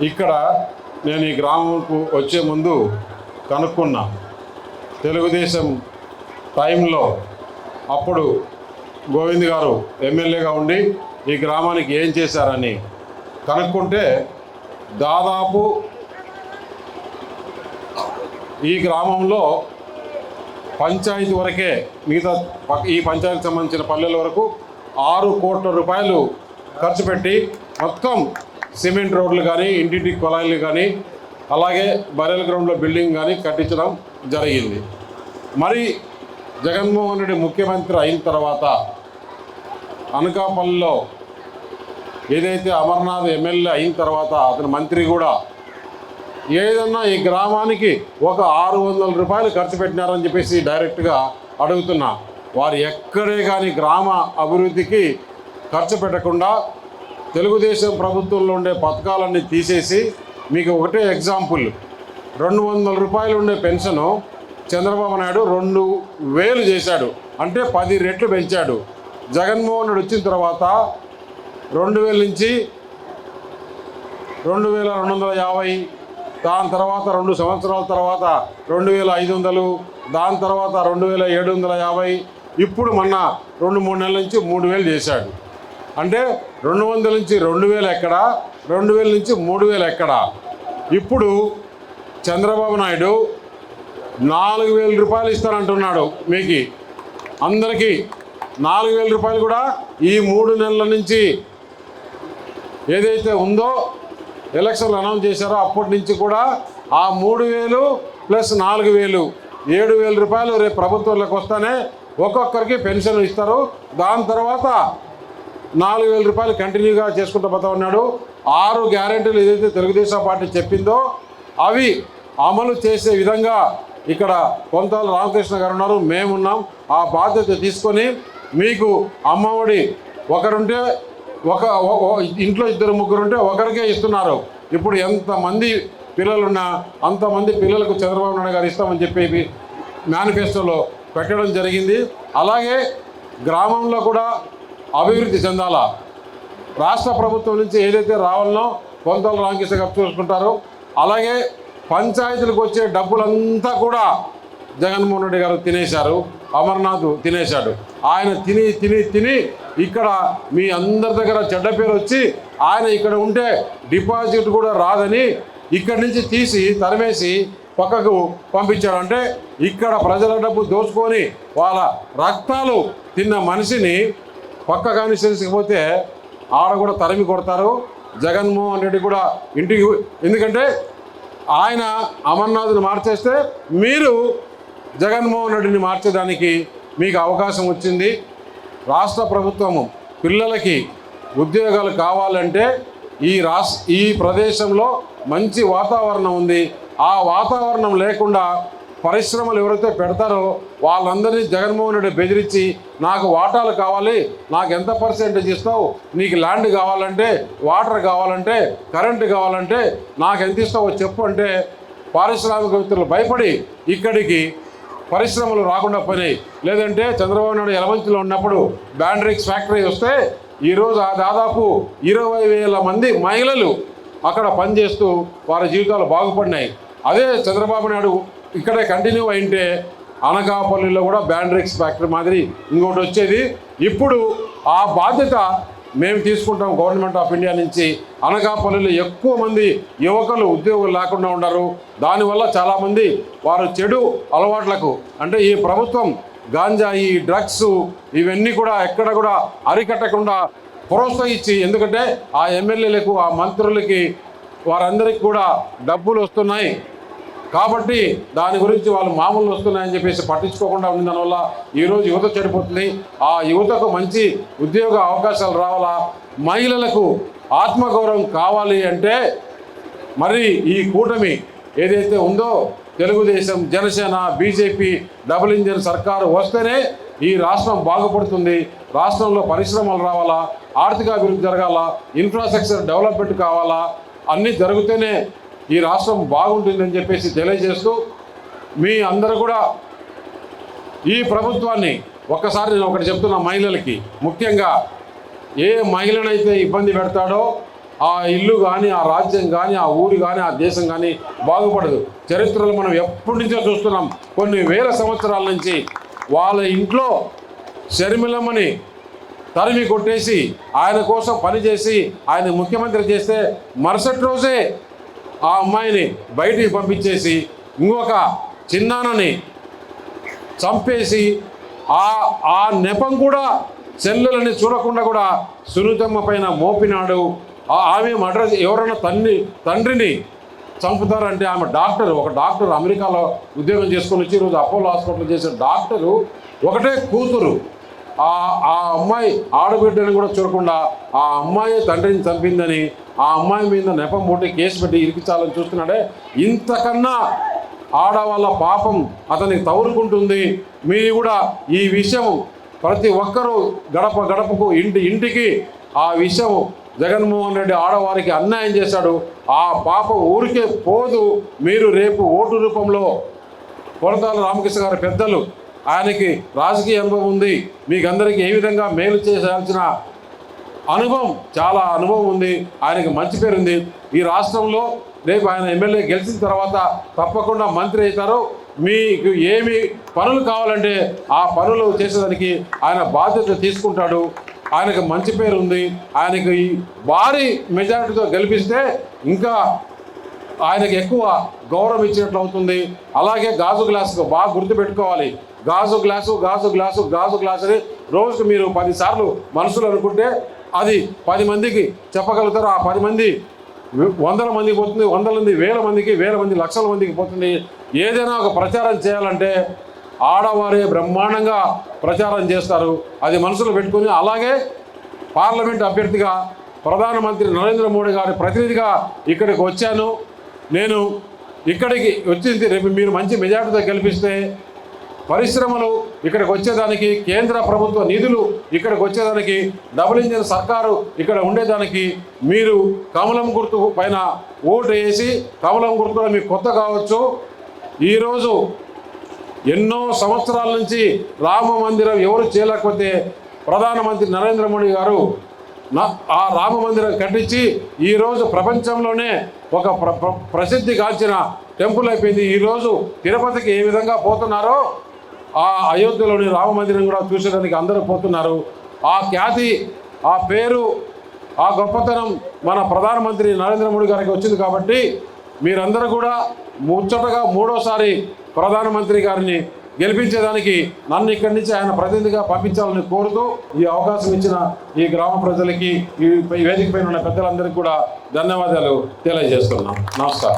ఇక్కడ నేను ఈ గ్రామంకు వచ్చే ముందు కనుక్కున్నా. తెలుగుదేశం టైంలో అప్పుడు గోవింద్ గారు ఎమ్మెల్యేగా ఉండి ఈ గ్రామానికి ఏం చేశారని కనుక్కుంటే దాదాపు ఈ గ్రామంలో పంచాయతీ వరకే మిగతా ఈ పంచాయతీకి సంబంధించిన పల్లెల వరకు ఆరు కోట్ల రూపాయలు ఖర్చు పెట్టి మొత్తం సిమెంట్ రోడ్లు కానీ ఇంటింటి కొలాయిలు కానీ అలాగే బరెల్ గ్రౌండ్లో బిల్డింగ్ కానీ కట్టించడం జరిగింది. మరి జగన్మోహన్ రెడ్డి ముఖ్యమంత్రి అయిన తర్వాత అనకాపల్లిలో ఏదైతే అమర్నాథ్ ఎమ్మెల్యే అయిన తర్వాత అతని మంత్రి కూడా ఏదన్నా ఈ గ్రామానికి ఒక ఆరు వందల రూపాయలు ఖర్చు పెట్టినారని చెప్పేసి డైరెక్ట్గా అడుగుతున్నా. వారు ఎక్కడే కానీ గ్రామ అభివృద్ధికి ఖర్చు పెట్టకుండా తెలుగుదేశం ప్రభుత్వంలో ఉండే పథకాలన్నీ తీసేసి మీకు ఒకటే ఎగ్జాంపుల్. రెండు వందల రూపాయలు ఉండే పెన్షను చంద్రబాబు నాయుడు రెండు వేలు చేశాడు. అంటే పది రెట్లు పెంచాడు. జగన్మోహన్ రెడ్డి వచ్చిన తర్వాత రెండు వేల నుంచి రెండు వేల రెండు వందల యాభై దాని తర్వాత రెండు సంవత్సరాల తర్వాత రెండు వేల ఐదు వందలు దాని తర్వాత రెండు వేల ఏడు వందల యాభై ఇప్పుడు మొన్న రెండు మూడు నెలల నుంచి మూడు వేలు చేశాడు. అంటే రెండు వందల నుంచి రెండు వేలు ఎక్కడ? రెండు వేల నుంచి మూడు వేలు ఎక్కడ? ఇప్పుడు చంద్రబాబు నాయుడు నాలుగు వేల రూపాయలు ఇస్తానంటున్నాడు మీకు. అందరికీ నాలుగు వేల రూపాయలు కూడా ఈ మూడు నెలల నుంచి ఏదైతే ఉందో ఎలక్షన్లు అనౌన్స్ చేశారో అప్పటి నుంచి కూడా ఆ మూడు వేలు ప్లస్ నాలుగు వేలు ఏడు వేల రూపాయలు రేపు ప్రభుత్వంలోకి వస్తానే ఒక్కొక్కరికి పెన్షన్ ఇస్తారు. దాని తర్వాత నాలుగు వేల రూపాయలు కంటిన్యూగా చేసుకుంటూ పోతా ఉన్నాడు. ఆరు గ్యారెంటీలు ఏదైతే తెలుగుదేశం పార్టీ చెప్పిందో అవి అమలు చేసే విధంగా ఇక్కడ కొంతాల రామకృష్ణ గారు ఉన్నారు. మేమున్నాం. ఆ బాధ్యత తీసుకొని మీకు అమ్మఒడి ఒకరుంటే ఒక ఇంట్లో ఇద్దరు ముగ్గురు ఉంటే ఒకరికే ఇస్తున్నారు. ఇప్పుడు ఎంతమంది పిల్లలున్నా అంతమంది పిల్లలకు చంద్రబాబు నాయుడు గారు ఇస్తామని చెప్పి మేనిఫెస్టోలో పెట్టడం జరిగింది. అలాగే గ్రామంలో కూడా అభివృద్ధి చెందాలా? రాష్ట్ర ప్రభుత్వం నుంచి ఏదైతే రావాలనో కొంతలు రామకృష్ణ గారు చూసుకుంటారు. అలాగే పంచాయతీలకు వచ్చే డబ్బులంతా కూడా జగన్మోహన్ రెడ్డి గారు తినేశారు. అమర్నాథ్ తినేశాడు. ఆయన తిని తిని తిని ఇక్కడ మీ అందరి దగ్గర చెడ్డ పేరు వచ్చి ఆయన ఇక్కడ ఉంటే డిపాజిట్ కూడా రాదని ఇక్కడి నుంచి తీసి తరిమేసి పక్కకు పంపించాడు అంటే ఇక్కడ ప్రజల డబ్బు దోచుకొని వాళ్ళ రక్తాలు తిన్న మనిషిని పక్క కాన్స్టిట్యున్సీకి పోతే ఆడ కూడా తరిమి కొడతారు. జగన్మోహన్ రెడ్డి కూడా ఇంటికి ఎందుకంటే ఆయన అమర్నాథ్ని మార్చేస్తే మీరు జగన్మోహన్ రెడ్డిని మార్చేదానికి మీకు అవకాశం వచ్చింది. రాష్ట్ర ప్రభుత్వము పిల్లలకి ఉద్యోగాలు కావాలంటే ఈ రాస్ ఈ ప్రదేశంలో మంచి వాతావరణం ఉంది. ఆ వాతావరణం లేకుండా పరిశ్రమలు ఎవరైతే పెడతారో వాళ్ళందరినీ జగన్మోహన్ రెడ్డి బెదిరించి నాకు వాటాలు కావాలి నాకు ఎంత పర్సెంటేజ్ ఇస్తావు? నీకు ల్యాండ్ కావాలంటే వాటర్ కావాలంటే కరెంటు కావాలంటే నాకు ఎంత ఇస్తావో చెప్పు అంటే పారిశ్రామికవేత్తలు భయపడి ఇక్కడికి పరిశ్రమలు రాకుండా పోయినాయి. లేదంటే చంద్రబాబు నాయుడు ఎలవంచిలో ఉన్నప్పుడు బ్యాండ్రిక్స్ ఫ్యాక్టరీ వస్తే ఈరోజు ఆ దాదాపు ఇరవై వేల మంది మహిళలు అక్కడ పనిచేస్తూ వారి జీవితాలు బాగుపడినాయి. అదే చంద్రబాబు నాయుడు ఇక్కడే కంటిన్యూ అయింటే అనకాపల్లిలో కూడా బ్యాండ్రిక్స్ ఫ్యాక్టరీ మాదిరి ఇంకోటి వచ్చేది. ఇప్పుడు ఆ బాధ్యత మేము తీసుకుంటాం గవర్నమెంట్ ఆఫ్ ఇండియా నుంచి. అనకాపల్లిలో ఎక్కువ మంది యువకులు ఉద్యోగులు లేకుండా ఉన్నారు దానివల్ల చాలామంది వారు చెడు అలవాట్లకు అంటే ఈ ప్రభుత్వం గాంజా ఈ డ్రగ్స్ ఇవన్నీ కూడా ఎక్కడ కూడా అరికట్టకుండా ప్రోత్సహించి ఎందుకంటే ఆ ఎమ్మెల్యేలకు ఆ మంత్రులకి వారందరికీ కూడా డబ్బులు వస్తున్నాయి. కాబట్టి దాని గురించి వాళ్ళు మామూలు వస్తున్నాయని చెప్పేసి పట్టించుకోకుండా ఉంది. దానివల్ల ఈరోజు యువత చెడిపోతుంది. ఆ యువతకు మంచి ఉద్యోగ అవకాశాలు రావాలా? మహిళలకు ఆత్మగౌరవం కావాలి అంటే మరి ఈ కూటమి ఏదైతే ఉందో Telugu Desam Janasena BJP double engine సర్కారు వస్తేనే ఈ రాష్ట్రం బాగుపడుతుంది. రాష్ట్రంలో పరిశ్రమలు రావాలా? ఆర్థిక అభివృద్ధి జరగాల? ఇన్ఫ్రాస్ట్రక్చర్ డెవలప్మెంట్ కావాలా? అన్నీ జరిగితేనే ఈ రాష్ట్రం బాగుంటుందని చెప్పేసి తెలియజేస్తూ మీ అందరూ కూడా ఈ ప్రభుత్వాన్ని ఒక్కసారి నేను ఒకటి చెప్తున్న మహిళలకి. ముఖ్యంగా ఏ మహిళనైతే ఇబ్బంది పెడతాడో ఆ ఇల్లు కానీ ఆ రాజ్యం కానీ ఆ ఊరు కానీ ఆ దేశం కానీ బాగుపడదు. చరిత్రలో మనం ఎప్పటి నుంచో చూస్తున్నాం. కొన్ని వేల సంవత్సరాల నుంచి వాళ్ళ ఇంట్లో శర్మిలమ్మని తరిమి కొట్టేసి ఆయన కోసం పనిచేసి ఆయన ముఖ్యమంత్రి చేస్తే మరుసటి రోజే ఆ అమ్మాయిని బయటికి పంపించేసి ఇంకొక చిన్నానని చంపేసి ఆ ఆ నెపం కూడా చెల్లెలని చూడకుండా కూడా సునీతమ్మ పైన మోపినాడు. ఆ- ఆమె అడ్రస్ ఎవరైనా తల్లి తండ్రిని చంపుతారంటే ఆమె డాక్టర్ ఒక డాక్టర్ అమెరికాలో ఉద్యోగం చేసుకొని వచ్చి ఈరోజు అపోలో హాస్పిటల్ చేసే డాక్టరు ఒకటే కూతురు. ఆ ఆ అమ్మాయి ఆడబిడ్డని కూడా చూడకుండా ఆ అమ్మాయి తండ్రిని చంపిందని ఆ అమ్మాయి మీద నెపం పోటీ కేసు పెట్టి ఇరికించాలని చూస్తున్నాడే. ఇంతకన్నా ఆడవాళ్ళ పాపం అతనికి తవురుకుంటుంది మీరు కూడా ఈ విషయం ప్రతి ఒక్కరూ గడప గడపకు ఇంటి ఇంటికి ఆ విషయం జగన్మోహన్ రెడ్డి ఆడవారికి అన్యాయం చేశాడు. ఆ పాపం ఊరికే పోదు. మీరు రేపు ఓటు రూపంలో కొరతాల రామకృష్ణ గారి పెద్దలు ఆయనకి రాజకీయ అనుభవం ఉంది. మీకు అందరికీ ఏ విధంగా మేలు చేయాల్సిన అనుభవం చాలా అనుభవం ఉంది. ఆయనకి మంచి పేరు ఉంది. ఈ రాష్ట్రంలో రేపు ఆయన ఎమ్మెల్యే గెలిచిన తర్వాత తప్పకుండా మంత్రి అవుతారు. మీకు ఏమి పనులు కావాలంటే ఆ పనులు చేసేదానికి ఆయన బాధ్యత తీసుకుంటాడు. ఆయనకు మంచి పేరు ఉంది. ఆయనకు ఈ భారీ మెజారిటీతో గెలిపిస్తే ఇంకా ఆయనకు ఎక్కువ గౌరవం ఇచ్చినట్లు అవుతుంది. అలాగే గాజు గ్లాసుకు బాగా గుర్తుపెట్టుకోవాలి గాజు గ్లాసు గాజు గ్లాసు గాజు గ్లాసు అని రోజుకు మీరు పదిసార్లు మనసులు అనుకుంటే అది పది మందికి చెప్పగలుగుతారు. ఆ పది మంది వందల మందికి పోతుంది వందల మంది వేల మందికి వేల మంది లక్షల మందికి పోతుంది. ఏదైనా ఒక ప్రచారం చేయాలంటే ఆడవారే బ్రహ్మాండంగా ప్రచారం చేస్తారు. అది మనసులో పెట్టుకుని అలాగే పార్లమెంట్ అభ్యర్థిగా ప్రధానమంత్రి నరేంద్ర మోడీ గారి ప్రతినిధిగా ఇక్కడికి వచ్చాను. నేను ఇక్కడికి వచ్చింది రేపు మీరు మంచి మెజార్టీతో గెలిపిస్తే పరిశ్రమలు ఇక్కడికి వచ్చేదానికి కేంద్ర ప్రభుత్వ నిధులు ఇక్కడికి వచ్చేదానికి డబుల్ ఇంజిన్ సర్కారు ఇక్కడ ఉండేదానికి మీరు కమలం గుర్తు పైన ఓటు వేసి కమలం గుర్తు కూడా మీకు కొత్త కావచ్చు. ఈరోజు ఎన్నో సంవత్సరాల నుంచి రామ మందిరం ఎవరు చేయలేకపోతే ప్రధానమంత్రి నరేంద్ర మోడీ గారు నా ఆ రామ మందిరం కట్టించి ఈరోజు ప్రపంచంలోనే ఒక ప్ర ప్ర- ప్రసిద్ధి గాంచిన టెంపుల్ అయిపోయింది. ఈరోజు తిరుపతికి ఏ విధంగా పోతున్నారో ఆ అయోధ్యలోని రామ మందిరం కూడా చూసేదానికి అందరూ పోతున్నారు. ఆ ఖ్యాతి ఆ పేరు ఆ గొప్పతనం మన ప్రధానమంత్రి నరేంద్ర మోడీ గారికి వచ్చింది కాబట్టి మీరందరూ కూడా ముచ్చటగా మూడోసారి ప్రధానమంత్రి గారిని గెలిపించేదానికి నన్ను ఇక్కడి నుంచి ఆయన ప్రతినిధిగా పంపించాలని కోరుతూ ఈ అవకాశం ఇచ్చిన ఈ గ్రామ ప్రజలకి ఈ వేదిక పైన ఉన్న పెద్దలందరికీ కూడా ధన్యవాదాలు తెలియజేస్తున్నాం. నమస్కారం.